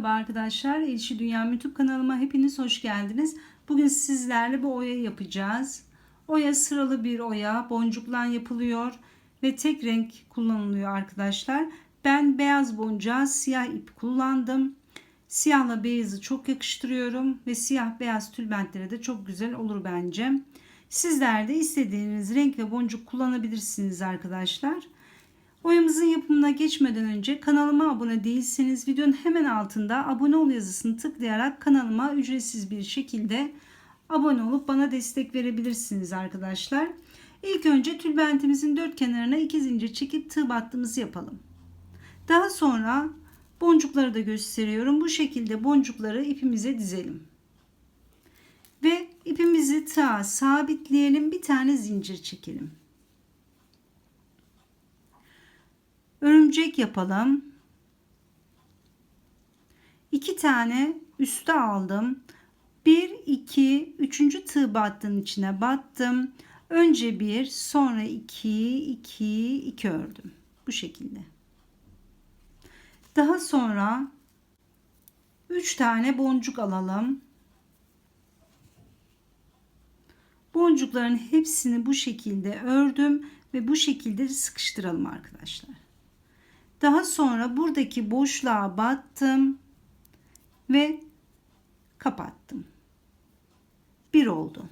Merhaba arkadaşlar. Elşi Dünya YouTube kanalıma hepiniz hoş geldiniz. Bugün sizlerle bu oya yapacağız. Oya sıralı bir oya. Boncukla yapılıyor ve tek renk kullanılıyor arkadaşlar. Ben beyaz boncuğa siyah ip kullandım. Siyahla beyazı çok yakıştırıyorum ve siyah beyaz tülbentlere de çok güzel olur bence. Sizler de istediğiniz renk ve boncuk kullanabilirsiniz arkadaşlar. Oyamızın yapımına geçmeden önce kanalıma abone değilseniz videonun hemen altında abone ol yazısını tıklayarak kanalıma ücretsiz bir şekilde abone olup bana destek verebilirsiniz arkadaşlar. İlk önce tülbentimizin dört kenarına iki zincir çekip tığ battığımızı yapalım. Daha sonra boncukları da gösteriyorum. Bu şekilde boncukları ipimize dizelim. Ve ipimizi tığa sabitleyelim. Bir tane zincir çekelim. Örümcek yapalım. İki tane üste aldım. Bir, iki, üçüncü tığ battığın içine battım. Önce bir, sonra iki, iki, iki ördüm. Bu şekilde. Daha sonra üç tane boncuk alalım. Boncukların hepsini bu şekilde ördüm ve bu şekilde sıkıştıralım arkadaşlar. Daha sonra buradaki boşluğa battım ve kapattım. Bir oldu.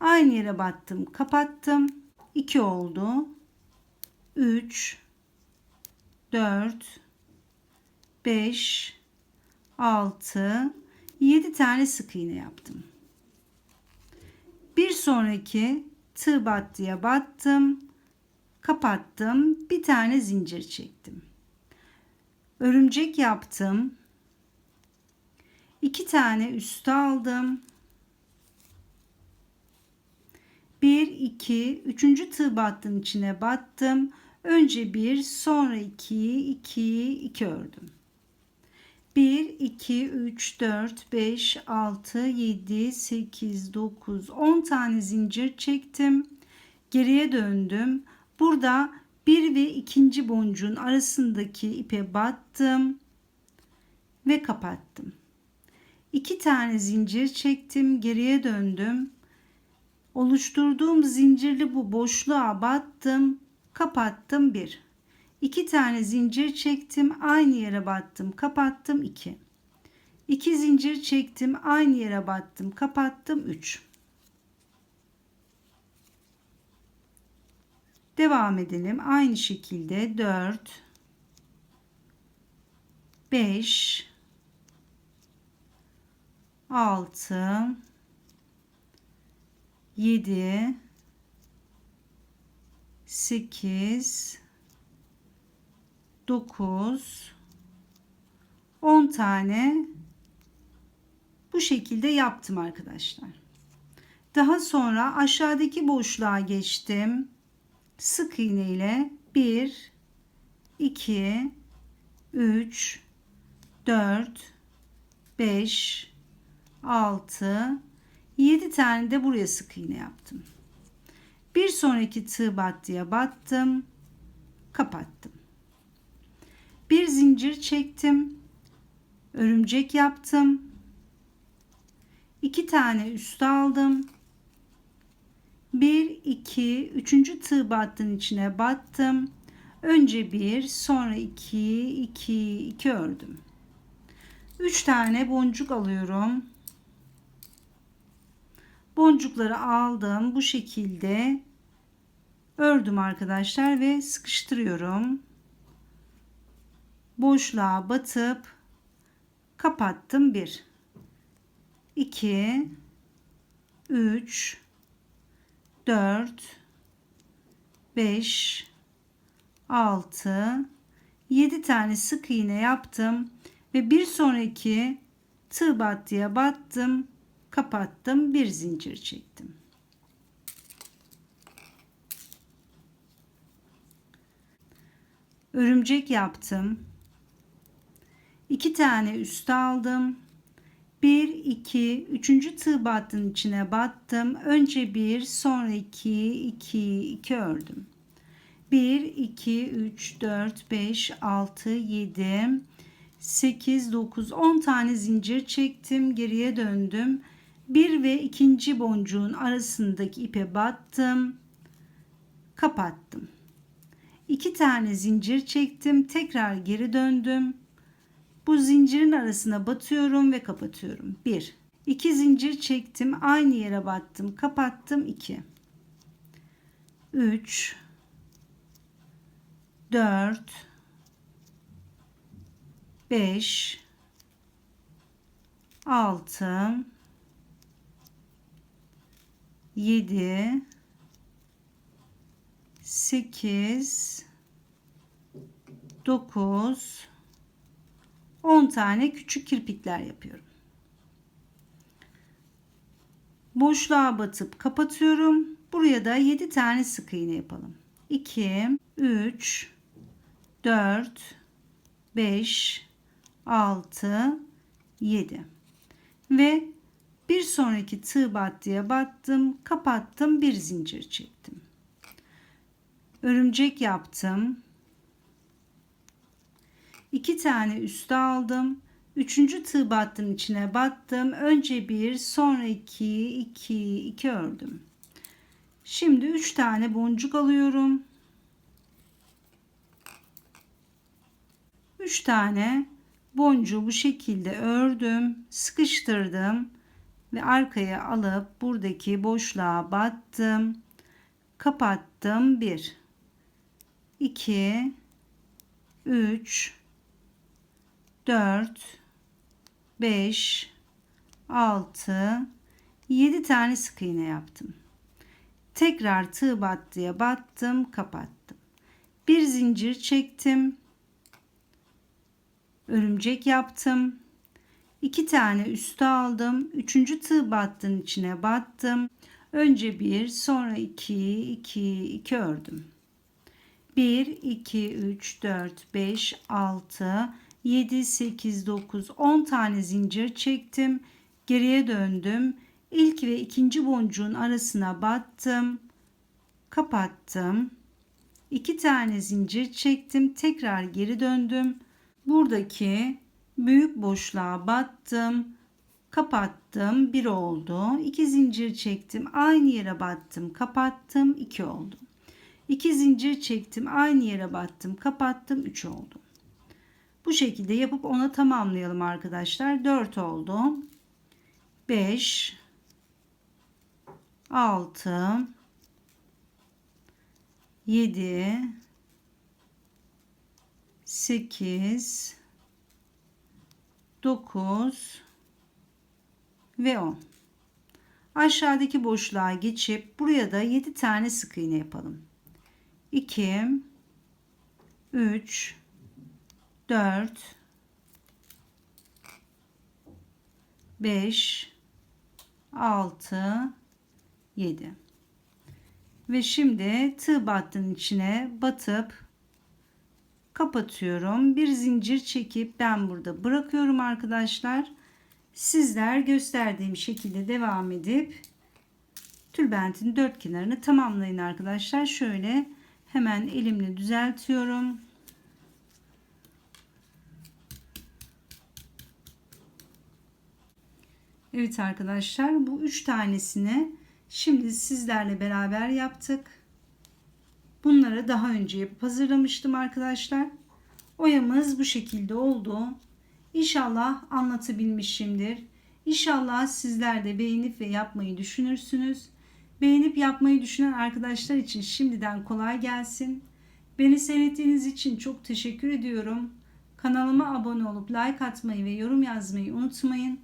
Aynı yere battım, kapattım. 2 oldu. 3 4 5 6 7 tane sık iğne yaptım. Bir sonraki tığ battıya battım kapattım. Bir tane zincir çektim. Örümcek yaptım. İki tane üste aldım. Bir, iki, üçüncü tığ battığın içine battım. Önce bir, sonra iki, iki, iki ördüm. 1, 2, 3, 4, 5, 6, 7, 8, 9, 10 tane zincir çektim. Geriye döndüm. Burada bir ve ikinci boncuğun arasındaki ipe battım ve kapattım. İki tane zincir çektim, geriye döndüm. Oluşturduğum zincirli bu boşluğa battım, kapattım bir. İki tane zincir çektim, aynı yere battım, kapattım iki. İki zincir çektim, aynı yere battım, kapattım üç. Devam edelim. Aynı şekilde 4 5 6 7 8 9 10 tane bu şekilde yaptım arkadaşlar. Daha sonra aşağıdaki boşluğa geçtim sık iğne ile 1 2 3 4 5 6 7 tane de buraya sık iğne yaptım. Bir sonraki tığ battıya battım. Kapattım. Bir zincir çektim. Örümcek yaptım. İki tane üstü aldım. 1 2 3. tığ battığın içine battım. Önce 1, sonra 2, 2, 2 ördüm. 3 tane boncuk alıyorum. Boncukları aldım. Bu şekilde ördüm arkadaşlar ve sıkıştırıyorum. Boşluğa batıp kapattım. 1 2 3 4 5 6 7 tane sık iğne yaptım ve bir sonraki tığ battıya battım kapattım bir zincir çektim. Örümcek yaptım. 2 tane üste aldım 1 2 3. tığ battığın içine battım. Önce 1, sonra 2, 2, 2 ördüm. 1 2 3 4 5 6 7 8, 9, 10 tane zincir çektim. Geriye döndüm. Bir ve ikinci boncuğun arasındaki ipe battım. Kapattım. 2 tane zincir çektim. Tekrar geri döndüm. Bu zincirin arasına batıyorum ve kapatıyorum. 1 2 zincir çektim. Aynı yere battım. Kapattım. 2 3 4 5 6 7 8 9 10 tane küçük kirpikler yapıyorum. Boşluğa batıp kapatıyorum. Buraya da 7 tane sık iğne yapalım. 2 3 4 5 6 7 ve bir sonraki tığ battıya battım kapattım bir zincir çektim örümcek yaptım iki tane üste aldım üçüncü tığ battının içine battım önce bir sonra iki iki iki ördüm şimdi üç tane boncuk alıyorum 3 tane boncuğu bu şekilde ördüm, sıkıştırdım ve arkaya alıp buradaki boşluğa battım. Kapattım. 1 2 3 4 5 6 7 tane sık iğne yaptım. Tekrar tığ battıya battım, kapattım. Bir zincir çektim örümcek yaptım. İki tane üstü aldım. Üçüncü tığ battığın içine battım. Önce bir sonra iki, iki, iki ördüm. 1, 2, 3, 4, 5, 6, 7, 8, 9, 10 tane zincir çektim. Geriye döndüm. İlk ve ikinci boncuğun arasına battım. Kapattım. 2 tane zincir çektim. Tekrar geri döndüm. Buradaki büyük boşluğa battım. Kapattım. Bir oldu. İki zincir çektim. Aynı yere battım. Kapattım. İki oldu. İki zincir çektim. Aynı yere battım. Kapattım. Üç oldu bu şekilde yapıp ona tamamlayalım arkadaşlar. 4 oldu. 5 6 7 8 9 ve 10 aşağıdaki boşluğa geçip buraya da 7 tane sık iğne yapalım. 2 3 4 5 6 7 ve şimdi tığ battının içine batıp kapatıyorum. Bir zincir çekip ben burada bırakıyorum arkadaşlar. Sizler gösterdiğim şekilde devam edip tülbentin dört kenarını tamamlayın arkadaşlar. Şöyle hemen elimle düzeltiyorum. Evet arkadaşlar bu üç tanesini şimdi sizlerle beraber yaptık. Bunları daha önce yapıp hazırlamıştım arkadaşlar. Oyamız bu şekilde oldu. İnşallah anlatabilmişimdir. İnşallah sizler de beğenip ve yapmayı düşünürsünüz. Beğenip yapmayı düşünen arkadaşlar için şimdiden kolay gelsin. Beni seyrettiğiniz için çok teşekkür ediyorum. Kanalıma abone olup like atmayı ve yorum yazmayı unutmayın.